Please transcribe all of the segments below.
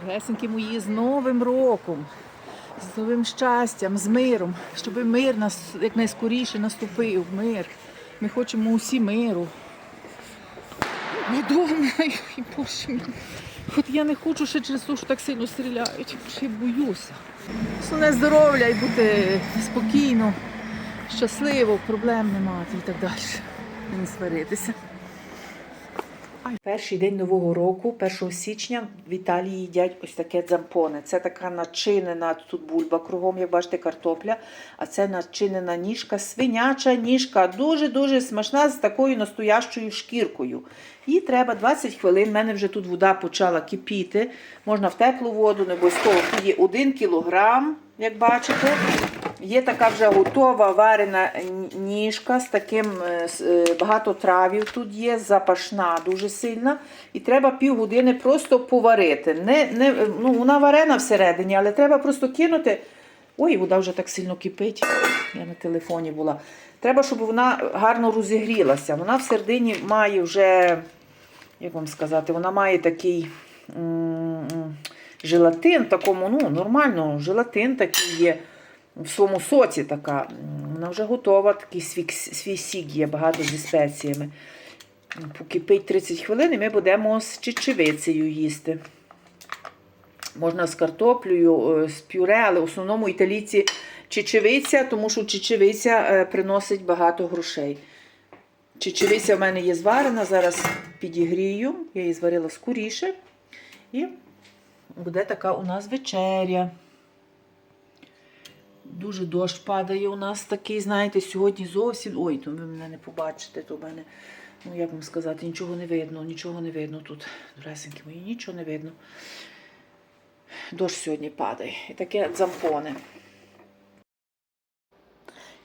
Дорогесенькі мої, з Новим роком, з новим щастям, з миром, щоб мир нас якнайскоріше наступив. Мир. Ми хочемо усі миру. Мадонна, ой, Боже мій. От я не хочу ще через те, що так сильно стріляють. Ще я боюся. Основне здоров'я і бути спокійно, щасливо, проблем не мати і так далі. Не сваритися. Перший день нового року, 1 січня, в Італії їдять ось таке дзампоне. Це така начинена тут бульба кругом, як бачите, картопля. А це начинена ніжка, свиняча ніжка, дуже-дуже смачна з такою настоящою шкіркою. Їй треба 20 хвилин. У мене вже тут вода почала кипіти. Можна в теплу воду, не обов'язково. Тут є 1 кілограм, як бачите. Є така вже готова варена ніжка з таким е, е, багато травів тут є, запашна дуже сильна. І треба півгодини просто поварити. Не, не, ну, вона варена всередині, але треба просто кинути. Ой, вода вже так сильно кипить. Я на телефоні була. Треба, щоб вона гарно розігрілася. Вона всередині має вже, як вам сказати, вона має такий м, м, желатин, такому, ну, нормально, желатин такий є в своєму соці така. Вона вже готова, такий свій, сік є багато зі спеціями. Покипить 30 хвилин і ми будемо з чечевицею їсти. Можна з картоплею, е, з пюре, але в основному італійці чечевиця, тому що чечевиця е, приносить багато грошей. Чечевиця в мене є зварена, зараз підігрію. Я її зварила скоріше. І буде така у нас вечеря. Дуже дощ падає у нас такий, знаєте, сьогодні зовсім. Ой, то ви мене не побачите, то в мене, ну як вам сказати, нічого не видно, нічого не видно тут. Доресеньки мої, нічого не видно. Дощ сьогодні падає. І таке дзампоне.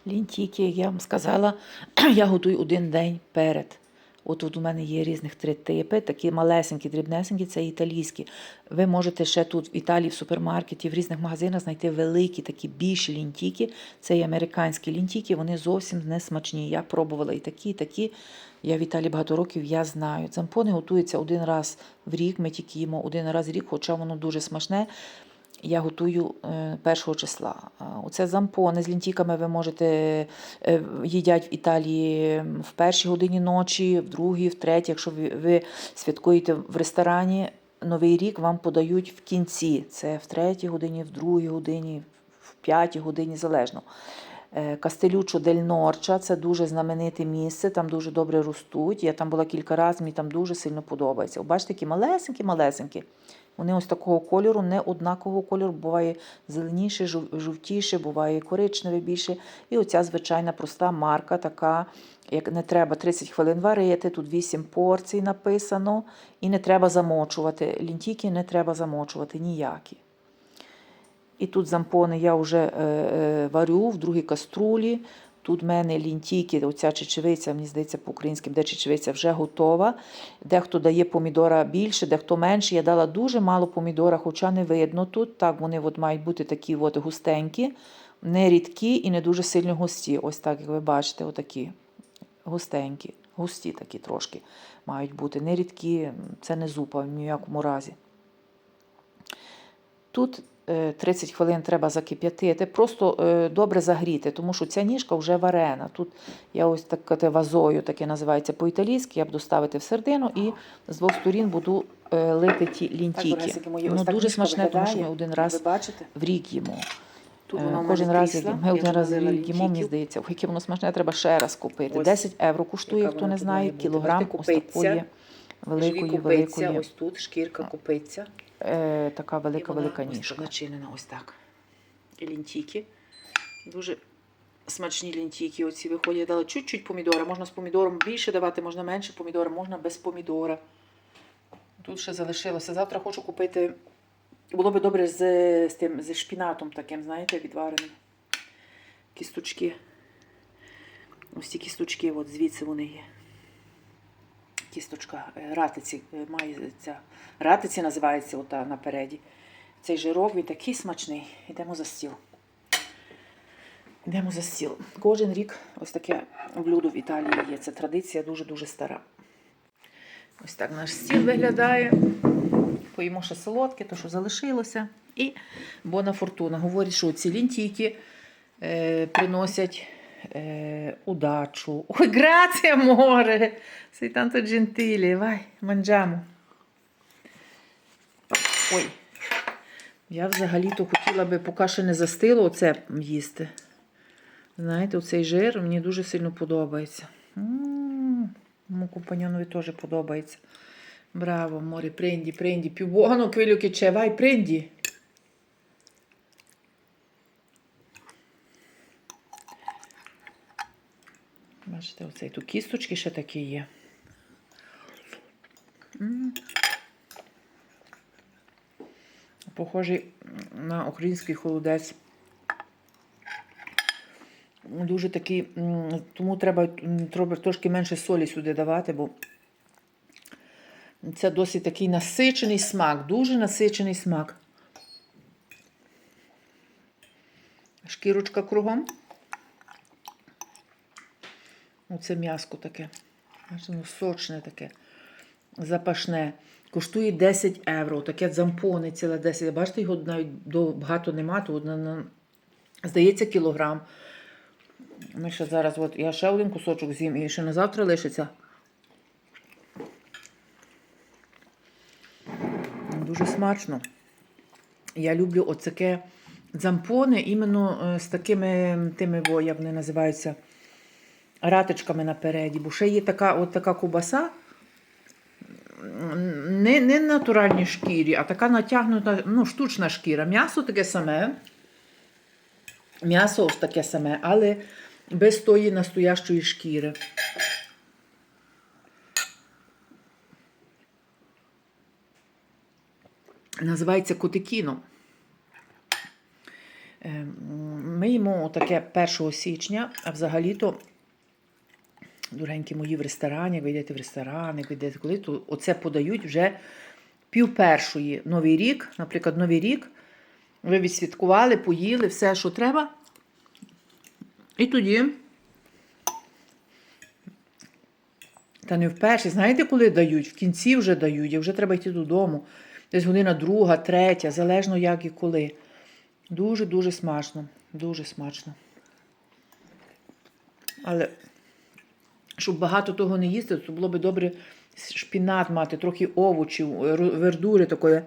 Лінтіки, як я вам сказала, я готую один день перед. От у мене є різних три типи, такі малесенькі, дрібнесенькі, це італійські. Ви можете ще тут в Італії, в супермаркеті, в різних магазинах знайти великі, такі більші лінтіки. Це і американські лінтіки, вони зовсім не смачні. Я пробувала і такі, і такі. Я в Італії багато років, я знаю. Зампони готуються один раз в рік, ми тільки їмо один раз в рік, хоча воно дуже смачне. Я готую е, першого числа. Оце зампони з лінтіками ви можете е, їдять в Італії в першій годині ночі, в другій, в третій. Якщо ви, святкуєте в ресторані, Новий рік вам подають в кінці. Це в третій годині, в другій годині, в п'ятій годині, залежно. Е, Кастелючо дель Норча це дуже знамените місце, там дуже добре ростуть. Я там була кілька разів, мені там дуже сильно подобається. Бачите, такі малесенькі-малесенькі. Вони ось такого кольору, не однакового кольору, буває зеленіше, жовтіше, буває коричневе більше. І оця звичайна проста марка, така, як не треба 30 хвилин варити, тут 8 порцій написано, і не треба замочувати. Лінтіки не треба замочувати ніякі. І тут зампони я вже е, е, варю в другій каструлі. Тут в мене лінтійки, оця чечевиця, мені здається, по-українськи буде чечевиця вже готова. Дехто дає помідора більше, дехто менше. Я дала дуже мало помідора, хоча не видно тут. Так, вони от мають бути такі от густенькі, не рідкі і не дуже сильно густі. Ось так, як ви бачите, отакі густенькі, густі такі трошки мають бути. Не рідкі, це не зупа в ніякому разі. Тут 30 хвилин треба закип'ятити, просто е, добре загріти, тому що ця ніжка вже варена. Тут я ось так вазою, таке називається по-італійськи, я буду ставити в середину і з двох сторін буду е, лити ті лінтіки. Воно дуже смачне, тому що ми один раз в рік їмо. Е, Кожен раз ми один раз їмо, мені здається, ой, яке воно смачне, треба ще раз купити. Ось 10 євро коштує, хто не знає, кілограм ось такої великої, великої, ось тут шкірка купиться. Е, така велика-велика ніжка. начинена ось так. І лінтіки. Дуже смачні лінтіки. Оці виходять. Я дала чуть-чуть помідора. Можна з помідором більше давати, можна менше помідора, можна без помідора. Тут ще залишилося. Завтра хочу купити. Було би добре з, з тим з шпінатом таким, знаєте, відвареним. Кісточки. Ось ці кісточки, от звідси вони є. Кісточка е, ратиці е, має ця. Ратиці називається ота напереді. Цей жирок, він такий смачний. Йдемо за стіл. Йдемо за стіл. Кожен рік ось таке блюдо в Італії є. Це традиція дуже-дуже стара. Ось так наш стіл виглядає. поїмо ще солодке, то що залишилося. І Бона Фортуна. Говорить, що ці лінтійки е, приносять е, удачу. Ой, грація море! Sei tanto gentile, vai, mangiamo. Ой. Я взагалі-то хотіла би, поки ще не застило, оце їсти. Знаєте, оцей жир мені дуже сильно подобається. М, Моєму компаньонові теж подобається. Браво, море, пренді, пренді. Più buono quello che vai, оцей тут кісточки ще такі є. Похожий на український холодець. Дуже такий, тому треба м, трошки менше солі сюди давати, бо це досить такий насичений смак, дуже насичений смак. Шкірочка кругом. Оце м'яско таке. Воно сочне таке, запашне. Коштує 10 євро. Таке дзампони ціле 10. Бачите, його навіть до- багато нема, то на, на, здається, кілограм. Ми ще зараз, от, я ще один кусочок з'їм і ще на завтра лишиться. Дуже смачно. Я люблю оцяке дзампони іменно е, з такими тими, во, як вони називаються, ратичками напереді. Бо ще є така, от така кубаса, не, не натуральні шкірі, а така натягнута, ну, штучна шкіра. М'ясо таке саме. М'ясо ось таке саме, але без тої настоящої шкіри. Називається котикіно. Е, Ми їмо таке 1 січня, а взагалі-то, дорогенькі мої в ресторані, як ви йдете в ресторан, як ви йдете куди, то оце подають вже пів першої. Новий рік, наприклад, Новий рік. Ви відсвяткували, поїли все, що треба. І тоді. Та не вперше. Знаєте, коли дають? В кінці вже дають, як вже треба йти додому. Десь година друга, третя, залежно як і коли. Дуже-дуже смачно. Дуже смачно. Але щоб багато того не їсти, то було б добре шпінат мати, трохи овочів, вердури такої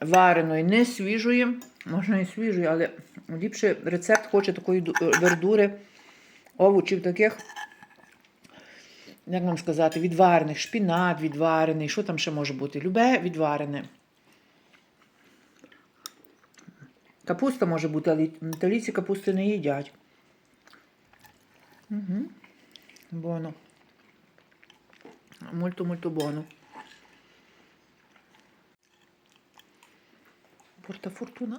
вареної, не свіжої, можна і свіжої, але ліпше рецепт хоче такої вердури, овочів таких, як нам сказати, відварених, шпінат відварений, що там ще може бути? Любе відварене. Капуста може бути, але італійці капусти не їдять. Угу. buono. Molto molto buono. Porta fortuna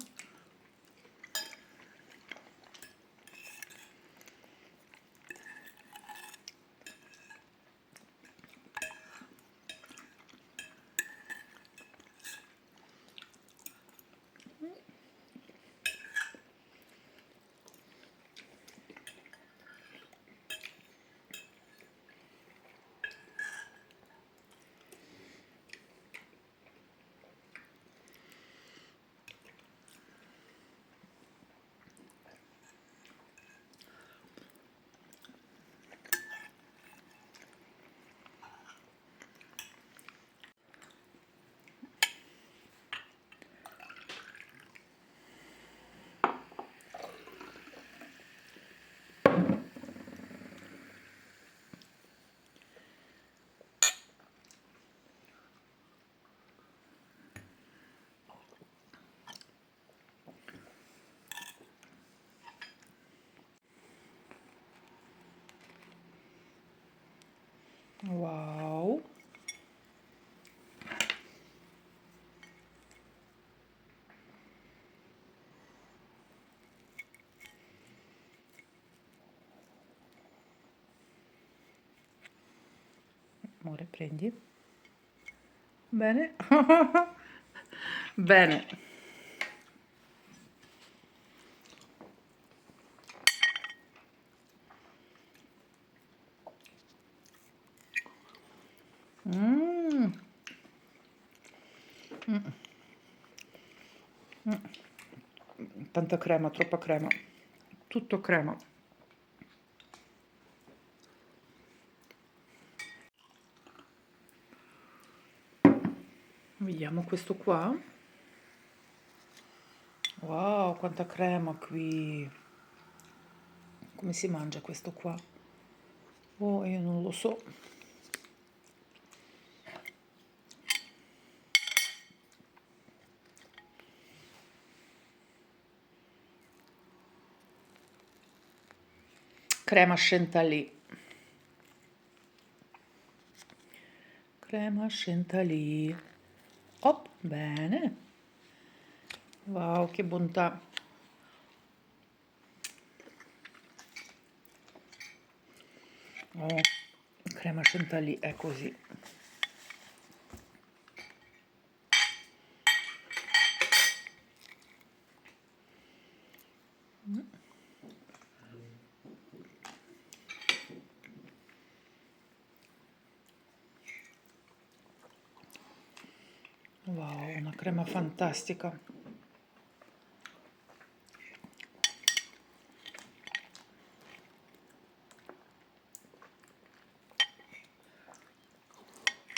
Wow. Amore, prendi. Bene. Bene. tanta crema, troppa crema, tutto crema. Vediamo questo qua. Wow, quanta crema qui. Come si mangia questo qua? Oh, io non lo so. Crema chantilly. Crema chantilly. Op, bene. Wow, che bontà. Oh, crema chantilly è così. Wow, una crema fantastica.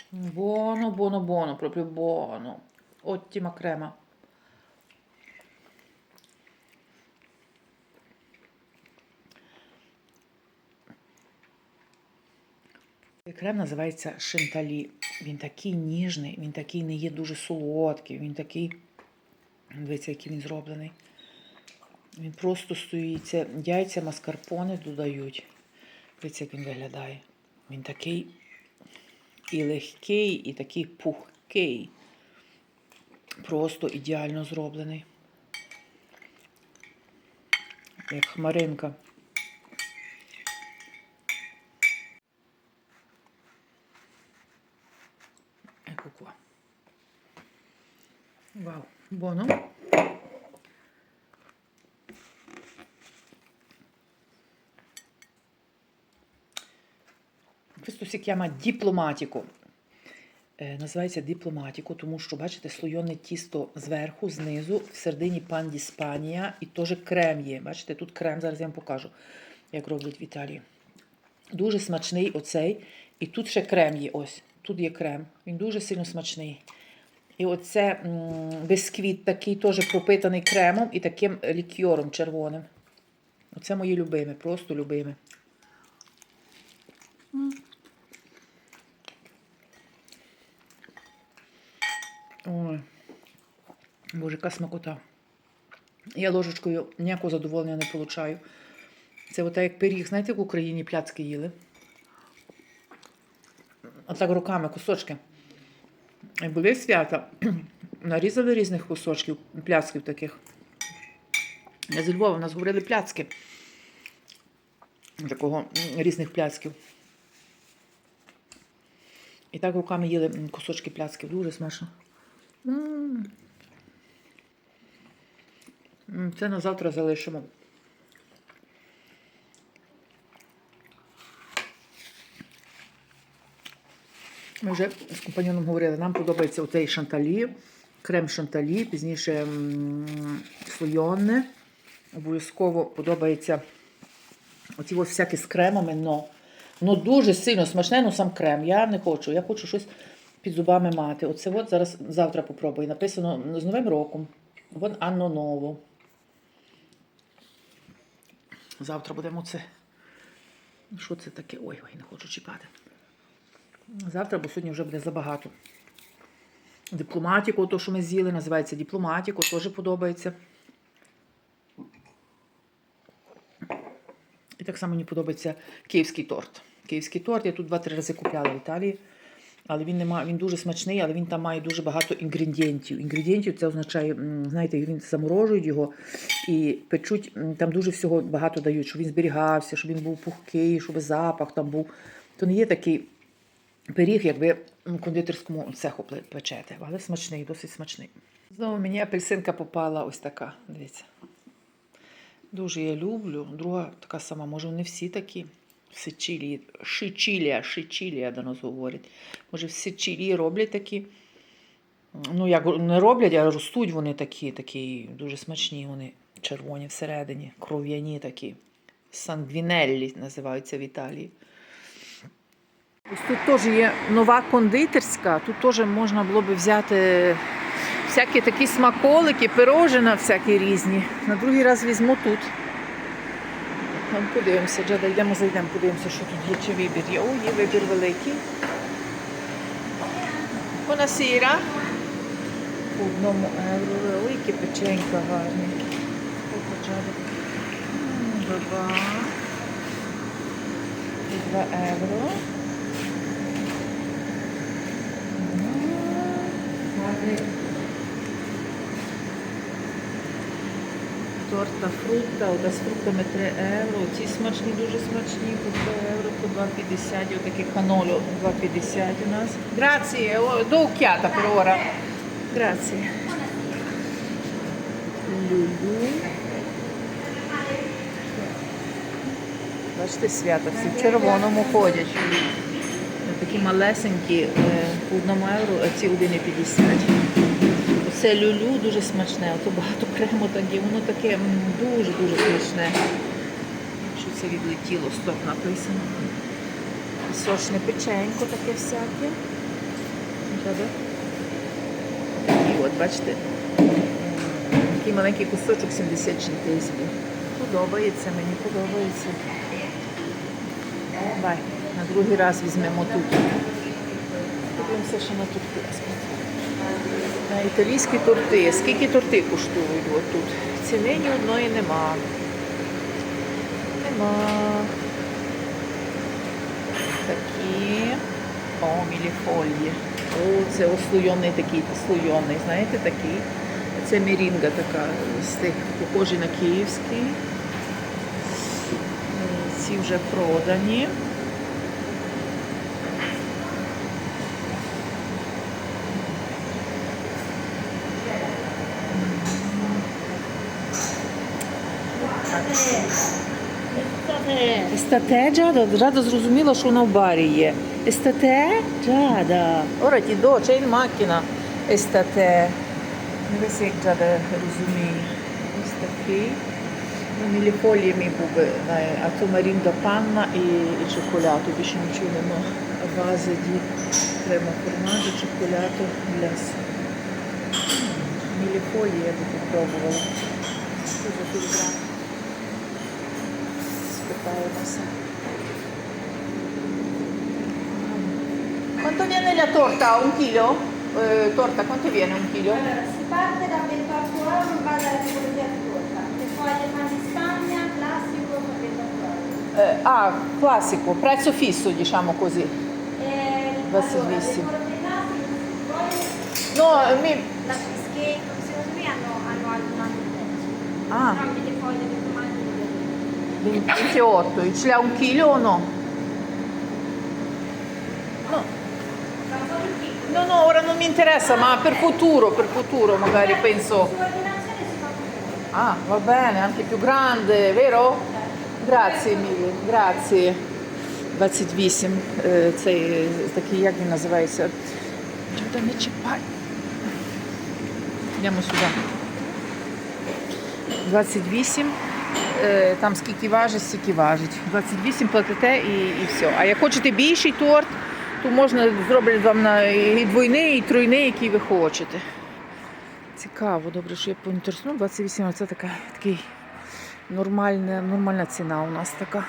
Buono, buono, buono, proprio buono. Ottima crema. Крем називається Шенталі. Він такий ніжний, він такий не є дуже солодкий, він такий. Дивіться, який він зроблений. Він просто стоїться. Яйця маскарпоне додають. Дивіться, як він виглядає. Він такий і легкий, і такий пухкий. Просто ідеально зроблений. Як хмаринка. Ecco qua. Wow, buono. Questo si chiama. Е, Називається дипломатіко, тому що, бачите, слойоне тісто зверху, знизу, в середині пан Спанія і теж крем є. Бачите, тут крем, зараз я вам покажу, як роблять в Італії. Дуже смачний оцей. І тут ще крем є. Ось. Тут є крем. Він дуже сильно смачний. І оце бисквіт такий теж пропитаний кремом і таким лікьором червоним. Оце мої любимі, просто любимі. Ой. Боже, яка смакота. Я ложечкою ніякого задоволення не получаю. Це ота як пиріг, знаєте, в Україні пляцки їли. Отак руками кусочки. Як були свята, нарізали різних кусочків, пляцків таких. Я зі Львова, у нас говорили пляцки. Такого різних пляцків. І так руками їли кусочки пляцків. Дуже смачно. М. М, Це на завтра залишимо. Ми вже з компаньоном говорили, нам подобається оцей шанталі, крем шанталі, пізніше м, слойоне. Обов'язково подобається оці ось всякі з кремами, но, но дуже сильно смачне, ну сам крем. Я не хочу. Я хочу щось під зубами мати. Оце от зараз завтра попробую. Написано з Новим роком. Вон Анно Ново. Завтра будемо це. Що це таке? Ой, ой, не хочу чіпати. Завтра, бо сьогодні вже буде забагато. Дипломатіку, то, що ми з'їли, називається дипломатіку, теж подобається. І так само мені подобається київський торт. Київський торт я тут два-три рази купляла в Італії. Але він нема, він дуже смачний, але він там має дуже багато інгредієнтів. Інгредієнтів це означає, знаєте, він заморожують його і печуть, там дуже всього багато дають, щоб він зберігався, щоб він був пухкий, щоб запах там був. То не є такий пиріг, як ви в кондитерському цеху печете, але смачний, досить смачний. Знову мені апельсинка попала ось така. Дивіться. Дуже я люблю. Друга така сама, може, не всі такі. В Сичилії, Шичілія, Шичілія до нас говорять. Може, в Сичилії роблять такі. Ну, як не роблять, а ростуть вони такі, такі дуже смачні, вони червоні всередині, кров'яні такі. Сангвінеллі називаються в Італії. Ось тут теж є нова кондитерська, тут теж можна було б взяти всякі такі смаколики, пирожина всякі різні. На другий раз візьму тут. Там подивимося, Джада, йдемо, зайдемо, подивимося, що тут є, чи вибір є. О, є вибір великий. Buonasera. По одному євро. Ой, які печенька гарні. Два. Два євро. Торта фрукта, ота з фруктами 3 євро. Ці смачні, дуже смачні, по 2 євро, по 2,50. Отакі каноло 2,50 у нас. Oh, do occhiata per ora. Люлю. Бачите, свята всі в червоному ходять. Такі малесенькі е, по одному євро, а ці 1,50. Оце люлю дуже смачне, ото багато крему так є, воно таке дуже-дуже смачне. Що це відлетіло, стоп написано. Сочне печенько таке всяке. Такі от, бачите, такий маленький кусочок 70 центизмів. Подобається, мені подобається. Бай, другий раз візьмемо тут. Подивимося, що на тут На італійські торти. Скільки торти коштують от тут? Ціни ні одної нема. Нема. Такі. О, міліфольї. О, це ослойоний такий, слойоний, знаєте, такий. Це мірінга така з тих, похожі на київський. Ці вже продані. Естате, Джада, Джада зрозуміла, що вона в барі є. Естате, Джада. Ора ті до, c'è in macchina. Естате. Дивися, як Джада розуміє. Ось такий. Ну, міліфолії мій був а то марінда панна і, і чоколяду. Більше нічого нема. Вази ді крема формаджу, чоколяду, ляс. Міліфолії я би попробувала. Дуже дуже. Olmos. Quanto viene la torta? Un chilo? Eh, torta, quanto viene un chilo? Allora, si parte da 28 euro in base alla tipologia di torta, che poi le fan di Spagna, classico, per 28 euro. Eh, ah, classico, prezzo fisso diciamo così. Eh, Bassissimo. Allora, classiche, poi... No, mi... La cheesecake, secondo me qui hanno, hanno un anno e mezzo. Ah. Entrambi le foglie 28. E ce l'ha un chilo o no? No. sono un po' più piccole. No, no, ora non mi interessa, ma per futuro, per futuro magari penso... Su ordinazione si fa più Ah, va bene, anche più grande, vero? Grazie mille, grazie. 28, е, цей е, такий, як він називається? Чого не чіпай. Йдемо сюди. 28. Е, Там скільки важить, скільки важить. 28 платите і, і все. А як хочете більший торт, то можна зроблять вам на і двойний, і тройний, який ви хочете. Цікаво, добре, що я поінтересую. 28 це така такий нормальна, нормальна ціна у нас така.